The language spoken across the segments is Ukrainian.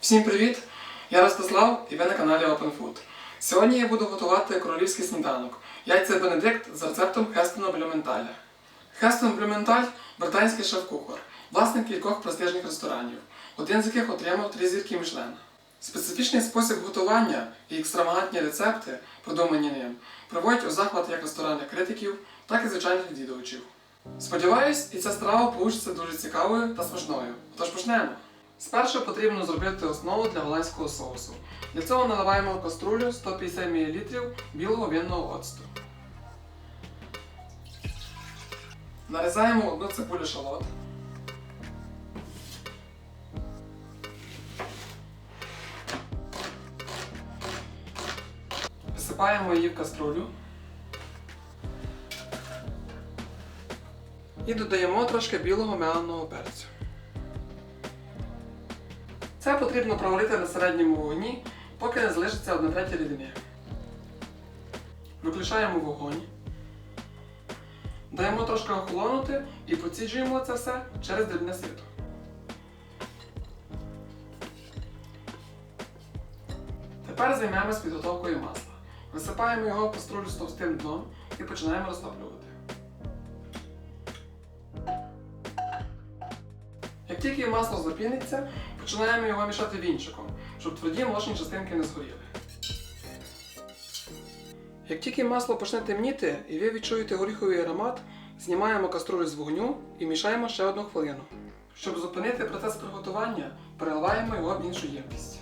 Всім привіт! Я Ростислав і ви на каналі Open Food. Сьогодні я буду готувати королівський сніданок яйця Бенедикт з рецептом Хестона Блюменталя. Хестон Блюменталь британський шеф-кухар, власник кількох престижних ресторанів, один з яких отримав три зірки Мішлен. Специфічний спосіб готування і екстравагантні рецепти, продумані ним, приводять у захват як ресторанних критиків, так і звичайних відвідувачів. Сподіваюсь, і ця страва получиться дуже цікавою та смачною. Тож почнемо! Спершу потрібно зробити основу для голландського соусу. Для цього наливаємо в каструлю 150 мл білого винного оцту. Нарізаємо одну цибулю шалот. Висипаємо її в каструлю. І додаємо трошки білого меленого перцю. Це потрібно проварити на середньому вогні, поки не залишиться 1 третя рідини. Виключаємо вогонь. Даємо трошки охолонути і поціджуємо це все через дрібне сито. Тепер займемось підготовкою масла. Висипаємо його в каструлю з товстим дном і починаємо розтоплювати. Як тільки масло запіниться, починаємо його мішати вінчиком, щоб тверді молочні частинки не згоріли. Як тільки масло почне темніти і ви відчуєте горіховий аромат, знімаємо каструлю з вогню і мішаємо ще одну хвилину. Щоб зупинити процес приготування, переливаємо його в іншу ємкість.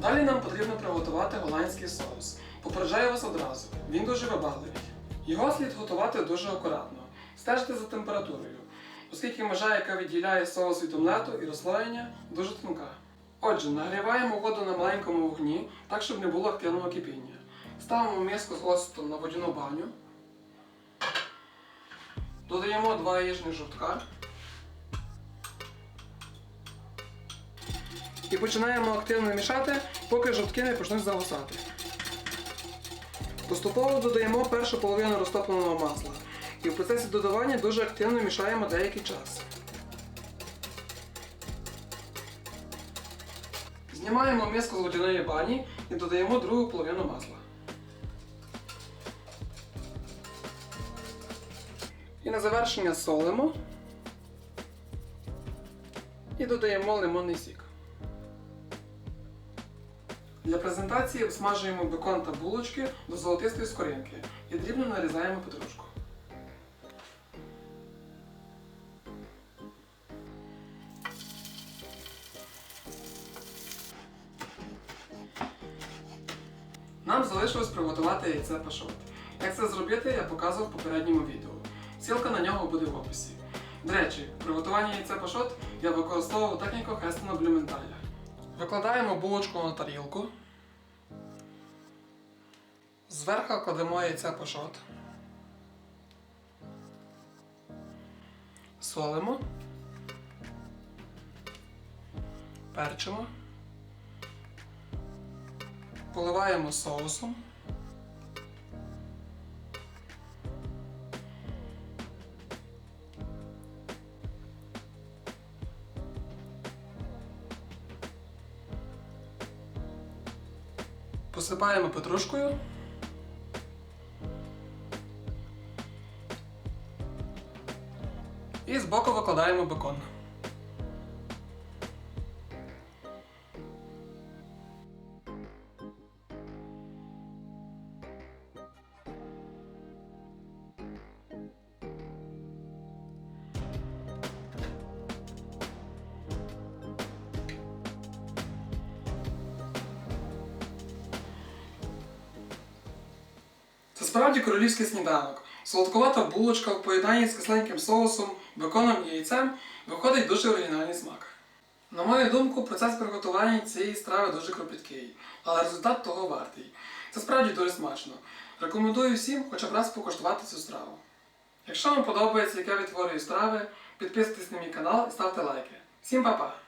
Далі нам потрібно приготувати голландський соус. Попереджаю вас одразу, він дуже вибагливий. Його слід готувати дуже акуратно. Стежте за температурою, оскільки межа, яка відділяє соус від омлету і розслоєння, дуже тонка. Отже, нагріваємо воду на маленькому вогні, так щоб не було активного кипіння. Ставимо миску з оцтом на водяну баню. Додаємо два яєчних жовтка. І починаємо активно мішати, поки жовтки не почнуть загусати. Поступово додаємо першу половину розтопленого масла. І в процесі додавання дуже активно мішаємо деякий час. Знімаємо миску з водяної бані і додаємо другу половину масла. І на завершення солимо і додаємо лимонний сік. Для презентації обсмажуємо бекон та булочки до золотистої скоринки і дрібно нарізаємо петрушку. Нам залишилось приготувати яйце пашот. Як це зробити, я показував в попередньому відео. Ссылка на нього буде в описі. До речі, при готуванні яйця пашот я використовував техніку Хестона Блюменталя. Викладаємо булочку на тарілку. Зверху кладемо яйця пашот. Солимо. Перчимо. Поливаємо соусом. Посипаємо петрушкою. І збоку викладаємо бекон. Це справді королівський сніданок. Солодкувата булочка в поєднанні з кисленьким соусом, беконом і яйцем виходить дуже оригінальний смак. На мою думку, процес приготування цієї страви дуже кропіткий, але результат того вартий. Це справді дуже смачно. Рекомендую всім хоча б раз покуштувати цю страву. Якщо вам подобається, як я відтворюю страви, підписуйтесь на мій канал і ставте лайки. Всім па-па!